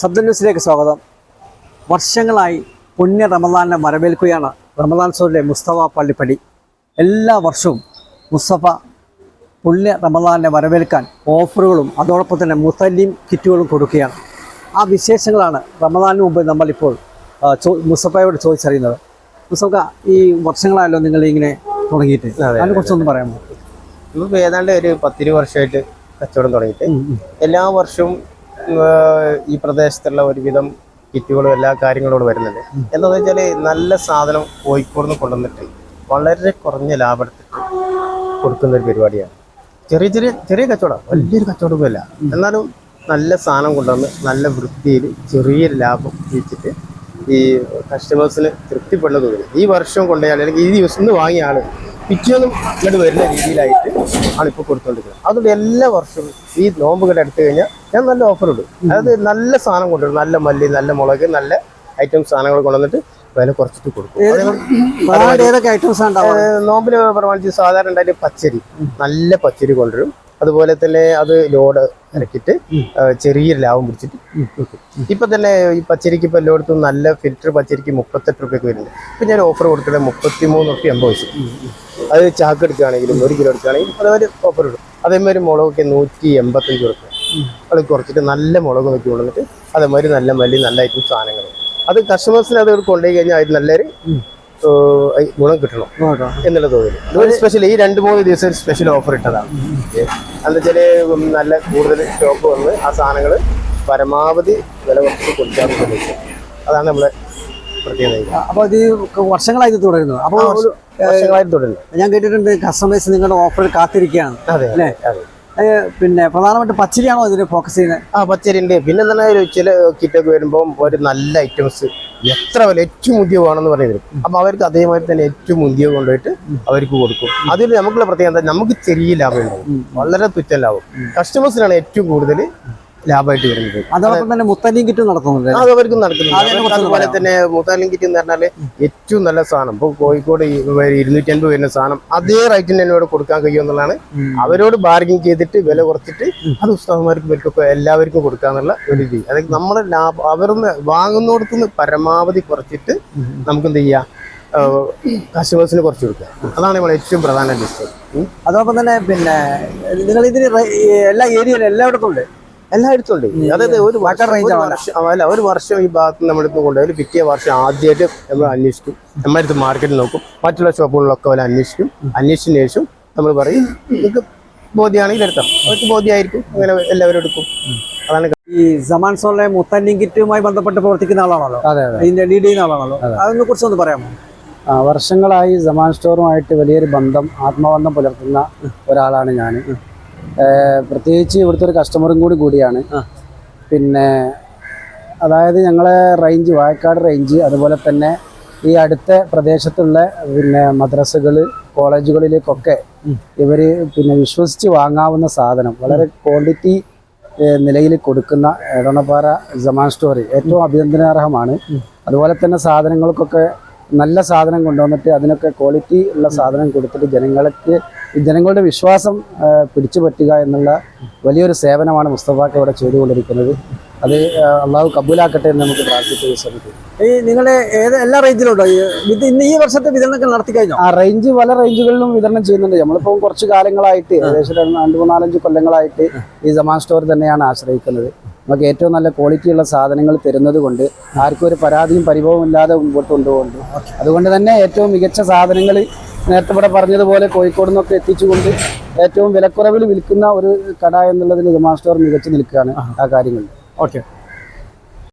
ശബ്ദ ന്യൂസിലേക്ക് സ്വാഗതം. വർഷങ്ങളായി പുണ്യ റമദാനെ മരവേൽക്കുകയാണ് റമദാൻ സോറിലെ മുസ്തഫ പള്ളിപ്പടി. എല്ലാ വർഷവും മുസ്തഫ പുണ്യ റമദാനെ വരവേൽക്കാൻ ഓഫറുകളും അതോടൊപ്പം തന്നെ മുത്തല്ലിം കിറ്റുകളും കൊടുക്കുകയാണ്. ആ വിശേഷങ്ങളാണ് റമദാന് മുമ്പ് നമ്മളിപ്പോൾ ചോ- മുസ്തഫയോട് ചോദിച്ചറിയുന്നത്. മുസ്തഫ ഈ വർഷങ്ങളായല്ലോ നിങ്ങൾ ഇങ്ങനെ തുടങ്ങിയിട്ട്. അതിനെ കുറിച്ചൊന്നും പറയാമോ? ഇപ്പോൾ ഏതാണ്ട് ഒരു പത്തിരു വർഷമായിട്ട് കച്ചവടം തുടങ്ങിയിട്ട് എല്ലാ വർഷവും ഈ പ്രദേശത്തുള്ള ഒരുവിധം കിറ്റുകളും എല്ലാ കാര്യങ്ങളോട് വരുന്നത്. എന്താണെന്ന് വെച്ചാൽ നല്ല സാധനം കോഴിക്കോട് നിന്ന് കൊണ്ടുവന്നിട്ട് വളരെ കുറഞ്ഞ ലാഭത്തിൽ കൊടുക്കുന്ന ഒരു പരിപാടിയാണ്. ചെറിയ ചെറിയ ചെറിയ കച്ചവടം വലിയൊരു കച്ചവടമൊന്നുമില്ല എന്നാലും നല്ല സാധനം കൊണ്ടുവന്ന് നല്ല വൃത്തിയിൽ ചെറിയൊരു ലാഭം വെച്ചിട്ട് ഈ കസ്റ്റമേഴ്സിന് തൃപ്തിപ്പെടുന്ന തോന്നുന്നു. ഈ വർഷം കൊണ്ടുപോയാൽ അല്ലെങ്കിൽ ഈ ദിവസം ഇന്ന് വാങ്ങിയ ആൾ പിറ്റേന്നും ഇങ്ങോട്ട് വരുന്ന രീതിയിലായിട്ട് ആണ് ഇപ്പോൾ കൊടുത്തുകൊണ്ടിരിക്കുന്നത് അതുകൊണ്ട് എല്ലാ വർഷവും ഈ നോമ്പുകൾ എടുത്തു കഴിഞ്ഞാൽ ഞാൻ നല്ല ഓഫർ ഇടും. അതായത് നല്ല സാധനം കൊണ്ടുവരും. നല്ല മല്ലി നല്ല മുളക് നല്ല ഐറ്റം സാധനങ്ങൾ കൊണ്ടുവന്നിട്ട് വില കുറച്ചിട്ട് കൊടുക്കും. നോമ്പിന് പ്രമാണിച്ച് സാധാരണ ഉണ്ടായിട്ട് പച്ചരി. നല്ല പച്ചരി കൊണ്ടുവരും. അതുപോലെ തന്നെ അത് ലോഡ് ഇറക്കിയിട്ട് ചെറിയ ലാഭം പിടിച്ചിട്ട് ഇപ്പൊ തന്നെ ഈ പച്ചരിക്ക് ഇപ്പൊ എല്ലായിടത്തും നല്ല ഫിൽറ്റർ പച്ചരിക്ക് മുപ്പത്തെട്ട് റുപ്യക്ക് വരുന്നുണ്ട്. ഇപ്പൊ ഞാൻ ഓഫർ കൊടുക്കുന്നത് മുപ്പത്തി മൂന്ന് റുപ്യ എൺപത് പൈസ അത് ചാക്ക് എടുക്കുകയാണെങ്കിലും ഒരു കിലോ എടുക്കുകയാണെങ്കിലും അതേപോലെ ഓഫർ ഇടും. അതേമാതിരി മുളകൊക്കെ നൂറ്റി എൺപത്തഞ്ച് റുപ്യ. അത് കുറച്ചിട്ട് നല്ല മുളക് നോക്കി കൊണ്ടുവന്നിട്ട് അതേമാതിരി നല്ല മല്ലി നല്ല ഐറ്റം സാധനങ്ങൾ അത് കസ്റ്റമേഴ്സിന് അത് കൊണ്ടുപോയി കഴിഞ്ഞാൽ അതിന് നല്ലൊരു ഗുണം കിട്ടണം കേട്ടോ എന്നുള്ള തോതിൽ ഒരു സ്പെഷ്യൽ ഈ രണ്ട് മൂന്ന് ദിവസം ഒരു സ്പെഷ്യൽ ഓഫർ ഇട്ടതാണ്. എന്താ വെച്ചാൽ നല്ല കൂടുതൽ സ്റ്റോക്ക് വന്ന് ആ സാധനങ്ങൾ പരമാവധി വില കുറച്ച് കൊടുക്കാൻ അതാണ് നമ്മുടെ പ്രത്യേകത അപ്പോൾ ഇത് വർഷങ്ങളായി തുടരുന്നു. അപ്പോൾ വർഷങ്ങളായിട്ട് തുടരുന്നു. ഞാൻ കേട്ടിട്ടുണ്ട് കസ്റ്റമേഴ്സ് നിങ്ങളുടെ ഓഫറിൽ കാത്തിരിക്കുകയാണ്. അതെ അല്ലേ? പിന്നെ പ്രധാനമായിട്ട് പച്ചരിയാണോ ഇതിന് ഫോക്കസ് ചെയ്യുന്നത്? ആ പച്ചരി ഉണ്ട് പിന്നെ തന്നെ ഒരു ചില കിറ്റൊക്കെ വരുമ്പോൾ ഒരു നല്ല ഐറ്റംസ് എത്ര വില ഏറ്റവും മുന്തിയ വേണമെന്ന് തരും അപ്പൊ അവർക്ക് അതേമാതിരി തന്നെ ഏറ്റവും മുന്തിയ കൊണ്ടുപോയിട്ട് അവർക്ക് കൊടുക്കും. അതിൽ നമുക്കുള്ള പ്രത്യേകത നമുക്ക് ചെറിയ ലാഭം ഉണ്ടാവും. വളരെ തുച്ഛ ലാഭം. കസ്റ്റമേഴ്സിനാണ് ഏറ്റവും കൂടുതൽ ലാഭമായിട്ട് വരുന്നത്. അതോടൊപ്പം തന്നെ മുത്താലിയും കിറ്റും നടക്കുന്നുണ്ട്. അത് അവർക്കും നടക്കുന്നുണ്ട് അതുപോലെ തന്നെ മുത്താലിയും കിറ്റ് എന്ന് പറഞ്ഞാൽ ഏറ്റവും നല്ല സാധനം. ഇപ്പൊ കോഴിക്കോട് ഇരുന്നൂറ്റി അൻപത് വരുന്ന സാധനം അതേ റേറ്റിന് തന്നെ ഇവിടെ കൊടുക്കാൻ കഴിയുമെന്നുള്ളതാണ് അവരോട് ബാർഗിങ് ചെയ്തിട്ട് വില കുറച്ചിട്ട് അത് ഉസ്താദന്മാർക്കും ഇവർക്കൊക്കെ എല്ലാവർക്കും കൊടുക്കാന്നുള്ള ഒരു രീതി. അതായത് നമ്മുടെ ലാഭം അവരിന്ന് വാങ്ങുന്നിടത്തുനിന്ന് പരമാവധി കുറച്ചിട്ട് നമുക്ക് എന്ത് ചെയ്യാം? കസ്റ്റമേഴ്സിന് കുറച്ച് കൊടുക്കുക. അതാണ് നമ്മൾ ഏറ്റവും പ്രധാന ഡിസ്റ്റൻസ് അതോടൊപ്പം തന്നെ പിന്നെ നിങ്ങൾ ഇതിന് എല്ലാ ഏരിയയിലും എല്ലായിടത്തും ഉണ്ട്. എല്ലായിടത്തും ഉണ്ട് അതായത് ഒരു വർഷം. അല്ല ഒരു വർഷം ഈ ഭാഗത്ത് നമ്മുടെ കൊണ്ടുപോയാൽ കൊണ്ടുപോയി. പിറ്റേ വർഷം ആദ്യമായിട്ട് നമ്മൾ അന്വേഷിക്കും. നമ്മളടുത്ത് മാർക്കറ്റിൽ നോക്കും. മറ്റുള്ള ഷോപ്പുകളിലൊക്കെ വല്ല അന്വേഷിക്കും. അന്വേഷിച്ചതിന് ശേഷം നമ്മൾ പറയും നിങ്ങൾക്ക് ബോധ്യമാണെങ്കിൽ എടുത്താം. അവർക്ക് ബോധ്യമായിരിക്കും. അങ്ങനെ എല്ലാവരും എടുക്കും. അതാണ് ഈ സമാൻ സോളിലെ മുത്തന്നിങ്കിറ്റുമായി കിറ്റുമായി ബന്ധപ്പെട്ട് പ്രവർത്തിക്കുന്ന ആളാണല്ലോ. അതെ അതെ. ഇതിന്റെ ലീഡ് ചെയ്യുന്ന ആളാണല്ലോ. അതിനെ കുറിച്ച് ഒന്ന് പറയാമോ? ആ, വർഷങ്ങളായി സമാൻ സ്റ്റോറുമായിട്ട് വലിയൊരു ബന്ധം ആത്മബന്ധം പുലർത്തുന്ന ഒരാളാണ് ഞാൻ പ്രത്യേകിച്ച് ഇവിടുത്തെ ഒരു കസ്റ്റമറും കൂടി കൂടിയാണ്. പിന്നെ അതായത് ഞങ്ങളെ റേഞ്ച് വായക്കാട് റേഞ്ച് അതുപോലെ തന്നെ ഈ അടുത്ത പ്രദേശത്തുള്ള പിന്നെ മദ്രസകൾ കോളേജുകളിലേക്കൊക്കെ ഇവർ പിന്നെ വിശ്വസിച്ച് വാങ്ങാവുന്ന സാധനം വളരെ ക്വാണ്ടിറ്റി നിലയിൽ കൊടുക്കുന്ന എടണപ്പാറ ജമാൻ സ്റ്റോറി ഏറ്റവും അഭിനന്ദനാർഹമാണ്. അതുപോലെ തന്നെ സാധനങ്ങൾക്കൊക്കെ നല്ല സാധനം കൊണ്ടുവന്നിട്ട് അതിനൊക്കെ ക്വാളിറ്റി ഉള്ള സാധനം കൊടുത്തിട്ട് ജനങ്ങൾക്ക് ജനങ്ങളുടെ വിശ്വാസം പിടിച്ചു പറ്റുക എന്നുള്ള വലിയൊരു സേവനമാണ് മുസ്തഫാക്ക് ഇവിടെ ചെയ്തുകൊണ്ടിരിക്കുന്നത്. അത് അള്ളാഹു കബൂലാക്കട്ടെ എന്ന് നമുക്ക് പ്രാർത്ഥിച്ചു ശ്രമിക്കും ഈ നിങ്ങളുടെ ഏത് എല്ലാ റേഞ്ചിലുണ്ടോ ഇന്ന് ഈ വർഷത്തെ വിതരണമൊക്കെ നടത്തി കഴിഞ്ഞു? ആ റേഞ്ച് പല റേഞ്ചുകളിലും വിതരണം ചെയ്യുന്നുണ്ട്. നമ്മളിപ്പോൾ കുറച്ച് കാലങ്ങളായിട്ട് ഏകദേശം രണ്ട് രണ്ട് മൂന്നാലഞ്ച് കൊല്ലങ്ങളായിട്ട് ഈ സമാൻ സ്റ്റോർ തന്നെയാണ് ആശ്രയിക്കുന്നത്. നമുക്ക് ഏറ്റവും നല്ല ക്വാളിറ്റിയുള്ള സാധനങ്ങൾ തരുന്നത് കൊണ്ട് ആർക്കും ഒരു പരാതിയും പരിഭവവും ഇല്ലാതെ മുമ്പോട്ട് കൊണ്ടുപോകുന്നുണ്ട്. അതുകൊണ്ട് തന്നെ ഏറ്റവും മികച്ച സാധനങ്ങൾ നേരത്തെ ഇവിടെ പറഞ്ഞതുപോലെ കോഴിക്കോട് നിന്നൊക്കെ എത്തിച്ചുകൊണ്ട് ഏറ്റവും വിലക്കുറവിൽ വിൽക്കുന്ന ഒരു കട എന്നുള്ളതിന് ജമാ സ്റ്റോർ മികച്ചു നിൽക്കുകയാണ് ആ കാര്യങ്ങളിൽ ഓക്കെ.